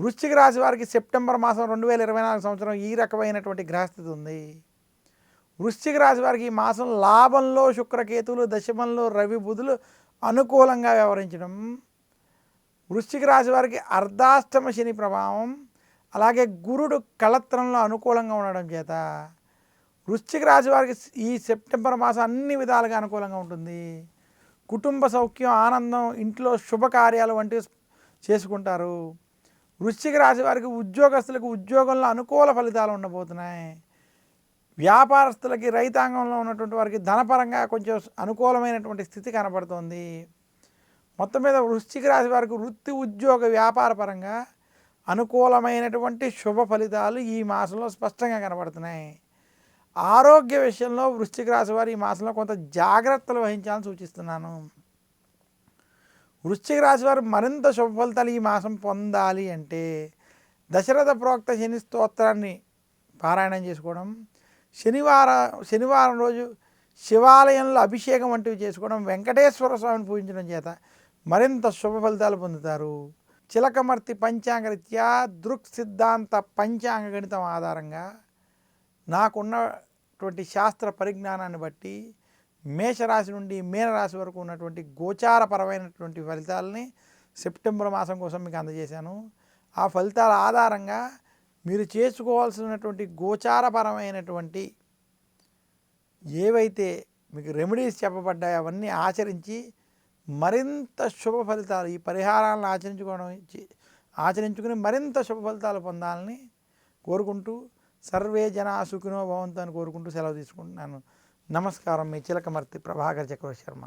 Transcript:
వృశ్చిక రాశి వారికి సెప్టెంబర్ మాసం రెండు వేల ఇరవై నాలుగు సంవత్సరం ఈ రకమైనటువంటి గ్రహస్థితి ఉంది. వృశ్చిక రాశి వారికి ఈ మాసం లాభంలో శుక్రకేతువులు దశమంలో రవి బుధులు అనుకూలంగా వ్యవహరించడం. వృశ్చిక రాశి వారికి అర్ధాష్టమ శని ప్రభావం అలాగే గురుడు కళత్రంలో అనుకూలంగా ఉండడం చేత వృశ్చిక రాశి వారికి ఈ సెప్టెంబర్ మాసం అన్ని విధాలుగా అనుకూలంగా ఉంటుంది. కుటుంబ సౌఖ్యం ఆనందం ఇంట్లో శుభకార్యాలు వంటివి చేసుకుంటారు. వృశ్చిక రాశి వారికి ఉద్యోగస్తులకు ఉద్యోగంలో అనుకూల ఫలితాలు ఉండబోతున్నాయి. వ్యాపారస్తులకి రైతాంగంలో ఉన్నటువంటి వారికి ధనపరంగా కొంచెం అనుకూలమైనటువంటి స్థితి కనబడుతోంది. మొత్తం మీద వృశ్చిక రాశి వారికి వృత్తి ఉద్యోగ వ్యాపార పరంగా అనుకూలమైనటువంటి శుభ ఫలితాలు ఈ మాసంలో స్పష్టంగా కనబడుతున్నాయి. ఆరోగ్య విషయంలో వృశ్చిక రాశి వారు ఈ మాసంలో కొంత జాగ్రత్తలు వహించాలని సూచిస్తున్నాను. వృశ్చిక రాశి వారు మరింత శుభ ఫలితాలు ఈ మాసం పొందాలి అంటే దశరథ ప్రోక్త శని స్తోత్రాన్ని పారాయణం చేసుకోవడం శనివారం శనివారం రోజు శివాలయంలో అభిషేకం వంటివి చేసుకోవడం వెంకటేశ్వర స్వామిని పూజించడం చేత మరింత శుభ ఫలితాలు పొందుతారు. చిలకమర్తి పంచాంగరీత్యా దృక్ సిద్ధాంత పంచాంగ గణితం ఆధారంగా నాకున్నటువంటి శాస్త్ర పరిజ్ఞానాన్ని బట్టి మేషరాశి నుండి మీనరాశి వరకు ఉన్నటువంటి గోచారపరమైనటువంటి ఫలితాలని సెప్టెంబర్ మాసం కోసం మీకు అందజేశాను. ఆ ఫలితాల ఆధారంగా మీరు చేసుకోవాల్సినటువంటి గోచారపరమైనటువంటి ఏవైతే మీకు రెమెడీస్ చెప్పబడ్డాయో అవన్నీ ఆచరించి మరింత శుభ ఫలితాలు ఈ పరిహారాలను ఆచరించుకోవడం ఆచరించుకుని మరింత శుభ ఫలితాలు పొందాలని కోరుకుంటూ సర్వే జనా సుఖినో భవంతు అని కోరుకుంటూ సెలవు తీసుకుంటున్నాను. నమస్కారం మీ చిలకమర్తి ప్రభాకర్ చక్రవర్తి శర్మ.